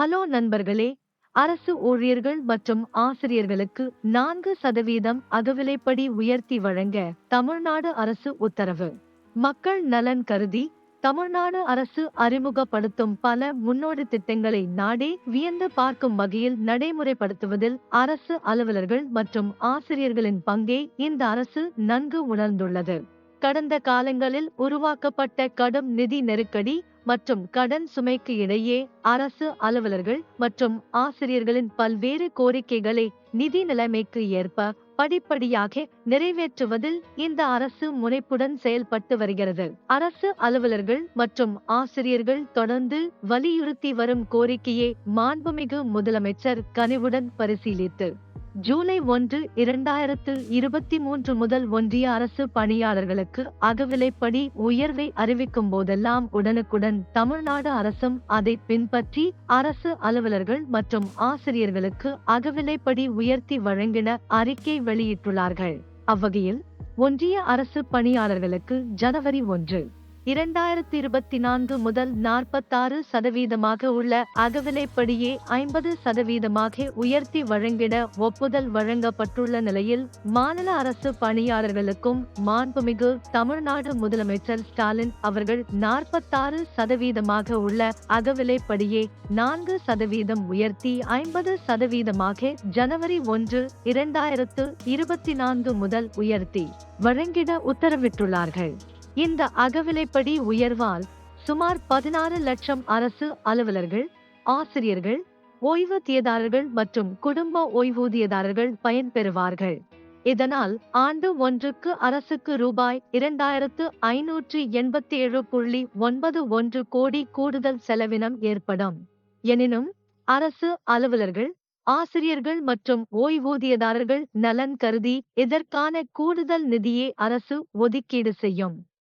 Hello நண்பர்களே அரசு ஊழியர்கள் மற்றும் ஆசிரியர்களுக்கு நான்கு சதவீதம் அகவிலைப்படி உயர்த்தி வழங்க தமிழ்நாடு அரசு உத்தரவு. மக்கள் நலன் கருதி தமிழ்நாடு அரசு அறிமுகப்படுத்தும் பல முன்னோடி திட்டங்களை நாடே வியந்து பார்க்கும் வகையில் நடைமுறைப்படுத்துவதில் அரசு அலுவலர்கள் மற்றும் ஆசிரியர்களின் பங்கை இந்த அரசு நன்கு உணர்ந்துள்ளது. கடந்த காலங்களில் உருவாக்கப்பட்ட கடும் நிதி நெருக்கடி மற்றும் கடன் சுமைக்கு இடையே அரசு அலுவலர்கள் மற்றும் ஆசிரியர்களின் பல்வேறு கோரிக்கைகளை நிதி நிலைமைக்கு ஏற்ப படிப்படியாக நிறைவேற்றுவதில் இந்த அரசு முனைப்புடன் செயல்பட்டு வருகிறது. அரசு அலுவலர்கள் மற்றும் ஆசிரியர்கள் தொடர்ந்து வலியுறுத்தி வரும் கோரிக்கையை மாண்புமிகு முதலமைச்சர் கனிவுடன் பரிசீலித்து ஜூலை ஒன்று இரண்டாயிரத்து இருபத்தி மூன்று முதல் ஒன்றிய அரசு பணியாளர்களுக்கு அகவிலைப்படி உயர்வை அறிவிக்கும் போதெல்லாம் உடனுக்குடன் தமிழ்நாடு அரசும் அதை பின்பற்றி அரசு அலுவலர்கள் மற்றும் ஆசிரியர்களுக்கு அகவிலைப்படி உயர்த்தி வழங்கின அறிக்கை வெளியிட்டுள்ளார்கள். அவ்வகையில் ஒன்றிய அரசு பணியாளர்களுக்கு ஜனவரி ஒன்று இரண்டாயிரத்தி இருபத்தி நான்கு முதல் நாற்பத்தாறு சதவீதமாக உள்ள அகவிலைப்படியே ஐம்பது சதவீதமாக உயர்த்தி வழங்கிட ஒப்புதல் வழங்கப்பட்டுள்ள நிலையில் மாநில அரசு பணியாளர்களுக்கும் மாண்புமிகு தமிழ்நாடு முதலமைச்சர் ஸ்டாலின் அவர்கள் நாற்பத்தாறு சதவீதமாக உள்ள அகவிலைப்படியே நான்கு சதவீதம் உயர்த்தி ஐம்பது சதவீதமாக ஜனவரி ஒன்று இரண்டாயிரத்து இருபத்தி நான்கு முதல் உயர்த்தி வழங்கிட உத்தரவிட்டுள்ளார்கள். இந்த அகவிலைப்படி உயர்வால் சுமார் பதினாறு லட்சம் அரசு அலுவலர்கள் ஆசிரியர்கள் ஓய்வூதியதாரர்கள் மற்றும் குடும்ப ஓய்வூதியதாரர்கள் பயன்பெறுவார்கள். இதனால் ஆண்டு ஒன்றுக்கு அரசுக்கு ரூபாய் இரண்டாயிரத்து ஐநூற்று எண்பத்தி ஏழு புள்ளி ஒன்பது ஒன்று கோடி கூடுதல் செலவினம் ஏற்படும். எனினும் அரசு அலுவலர்கள் ஆசிரியர்கள் மற்றும் ஓய்வூதியதாரர்கள் நலன் கருதி இதற்கான கூடுதல் நிதியை அரசு ஒதுக்கீடு செய்யும்.